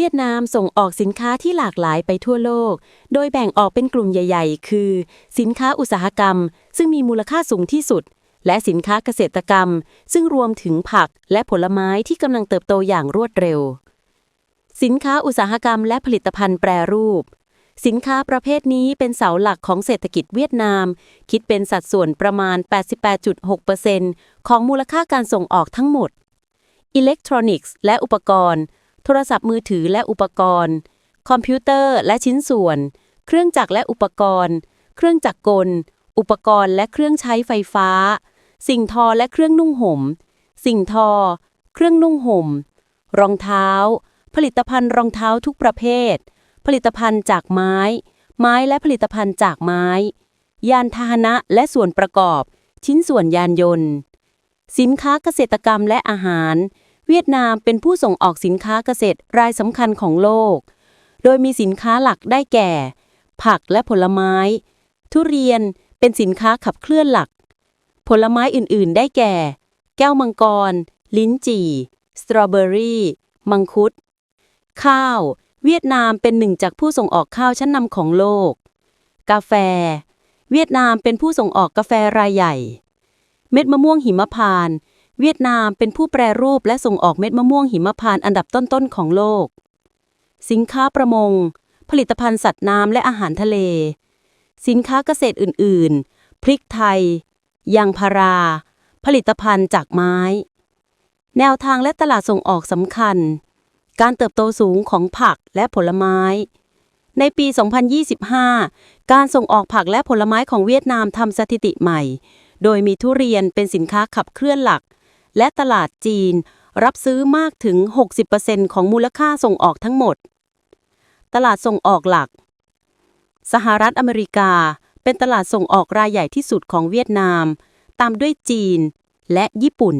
เวียดนามส่งออกสินค้าที่หลากหลายไปทั่วโลก โดยแบ่งออกเป็นกลุ่มใหญ่ ๆ คือ สินค้าอุตสาหกรรม ซึ่งมีมูลค่าสูงที่สุด และสินค้าเกษตรกรรม ซึ่งรวมถึงผักและผลไม้ที่กำลังเติบโตอย่างรวดเร็ว สินค้าอุตสาหกรรมและผลิตภัณฑ์แปรรูป สินค้าประเภทนี้เป็นเสาหลักของเศรษฐกิจเวียดนาม คิดเป็นสัดส่วนประมาณ 88.6%ของมูลค่าการส่งออกทั้งหมด อิเล็กทรอนิกส์ และอุปกรณ์ โทรศัพท์มือถือและอุปกรณ์ คอมพิวเตอร์และชิ้นส่วน เครื่องจักรและอุปกรณ์ เครื่องจักรกล อุปกรณ์และเครื่องใช้ไฟฟ้า สิ่งทอและเครื่องนุ่งห่ม สิ่งทอ เครื่องนุ่งห่ม รองเท้า ผลิตภัณฑ์รองเท้าทุกประเภท ผลิตภัณฑ์จากไม้ ไม้และผลิตภัณฑ์จากไม้ ยานพาหนะและส่วนประกอบ ชิ้นส่วนยานยนต์ สินค้าเกษตรกรรมและอาหาร เวียดนามเป็นผู้ส่งออกสินค้าเกษตรรายสำคัญของโลก โดยมีสินค้าหลักได้แก่ ผักและผลไม้ ทุเรียนเป็นสินค้าขับเคลื่อนหลัก ผลไม้อื่น ๆ ได้แก่ แก้วมังกร ลิ้นจี่ สตรอเบอรี่ มังคุด ข้าว เวียดนามเป็นหนึ่งจากผู้ส่งออกข้าวชั้นนำของโลก กาแฟ เวียดนามเป็นผู้ส่งออกกาแฟรายใหญ่ เม็ดมะม่วงหิมพานต์ เวียดนามเป็นผู้แปรรูปและส่งออกเม็ดมะม่วงหิมพานต์อันดับต้นๆของโลก สินค้าประมง ผลิตภัณฑ์สัตว์น้ำและอาหารทะเล สินค้าเกษตรอื่นๆ พริกไทย ยางพารา ผลิตภัณฑ์จากไม้ แนวทางและตลาดส่งออกสำคัญ การเติบโตสูงของผักและผลไม้ ในปี 2025 การส่งออกผักและผลไม้ของเวียดนามทำสถิติใหม่โดยมีทุเรียนเป็นสินค้าขับเคลื่อนหลัก และตลาดจีน รับซื้อมากถึง 60%ของมูลค่าส่งออกทั้งหมด ตลาดส่งออกหลัก สหรัฐอเมริกา เป็นตลาดส่งออกรายใหญ่ที่สุดของเวียดนาม ตามด้วยจีนและญี่ปุ่น